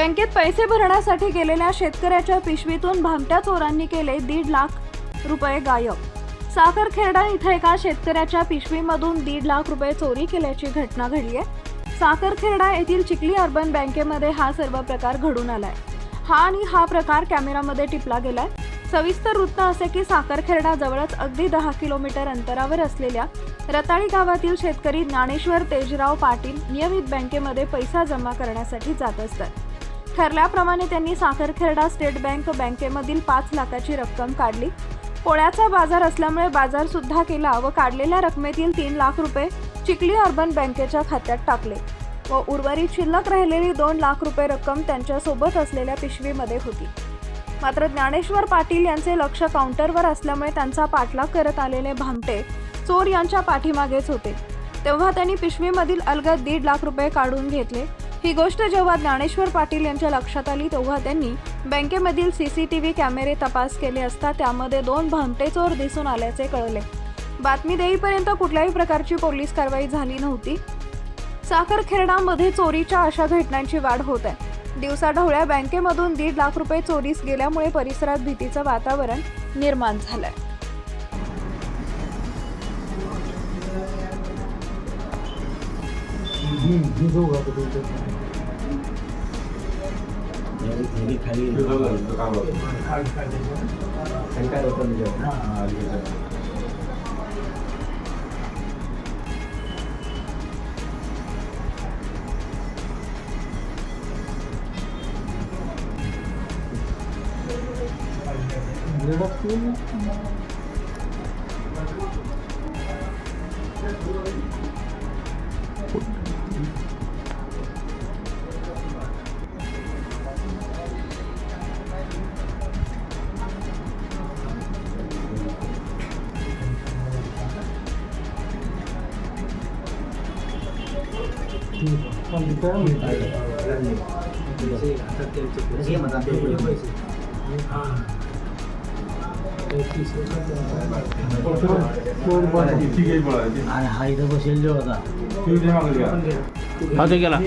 बँकेत पैसे भरण्यासाठी गेलेल्या शेतकऱ्याच्या पिशवीतून भामट्या चोरांनी केले दीड लाख रुपये गायब. साखरखेर्डा इथं एका शेतकऱ्याच्या पिशवीमधून दीड लाख रुपये चोरी केल्याची घटना घडली आहे. साखरखेर्डा येथील चिखली अर्बन बँकेमध्ये हा सर्व प्रकार घडून आलाय. हा आणि हा प्रकार कॅमेरामध्ये टिपला गेलाय. सविस्तर वृत्त असे की साखरखेरडा जवळच अगदी दहा किलोमीटर अंतरावर असलेल्या रताळी गावातील शेतकरी ज्ञानेश्वर तेजराव पाटील नियमित बँकेमध्ये पैसा जमा करण्यासाठी जात असतात. ठरल्याप्रमाणे त्यांनी साखरखेरडा स्टेट बँक बँकेमधील पाच लाखाची रक्कम काढली. पोळ्याचा बाजार असल्यामुळे बाजार सुद्धा केला व काढलेल्या रकमेतील तीन लाख रुपये चिखली अर्बन बँकेच्या खात्यात टाकले व उर्वरित शिल्लक राहिलेली दोन लाख रुपये रक्कम त्यांच्यासोबत असलेल्या पिशवीमध्ये होती. मात्र ज्ञानेश्वर पाटील यांचे लक्ष काउंटरवर असल्यामुळे त्यांचा पाठलाग करत आलेले भामटे चोर यांच्या पाठीमागेच होते. तेव्हा त्यांनी पिशवीमधील अलगद दीड लाख रुपये काढून घेतले ही गोष्ट जेव्हा ज्ञानेश्वर पाटील यांच्या लक्षात आली तेव्हा त्यांनी बँकेमधील सी सी टी व्ही कॅमेरे तपास केले असता त्यामध्ये दोन भामटे चोर दिसून आल्याचे कळले. बातमी देईपर्यंत कुठल्याही प्रकारची पोलीस कारवाई झाली नव्हती. साखरखेरडामध्ये चोरीच्या अशा घटनांची वाढ होत आहे. दिवसाढवळ्या बँकेमधून दीड लाख रुपये चोरीस गेल्यामुळे परिसरात भीतीचं वातावरण निर्माण झालंय. 민소가도 되죠. 여기 되게 갈리는 그거는 이거 가고 색깔 어떤지 아 알겠죠. 내가 그 हा इथं बसेल जो होता हा ते गेला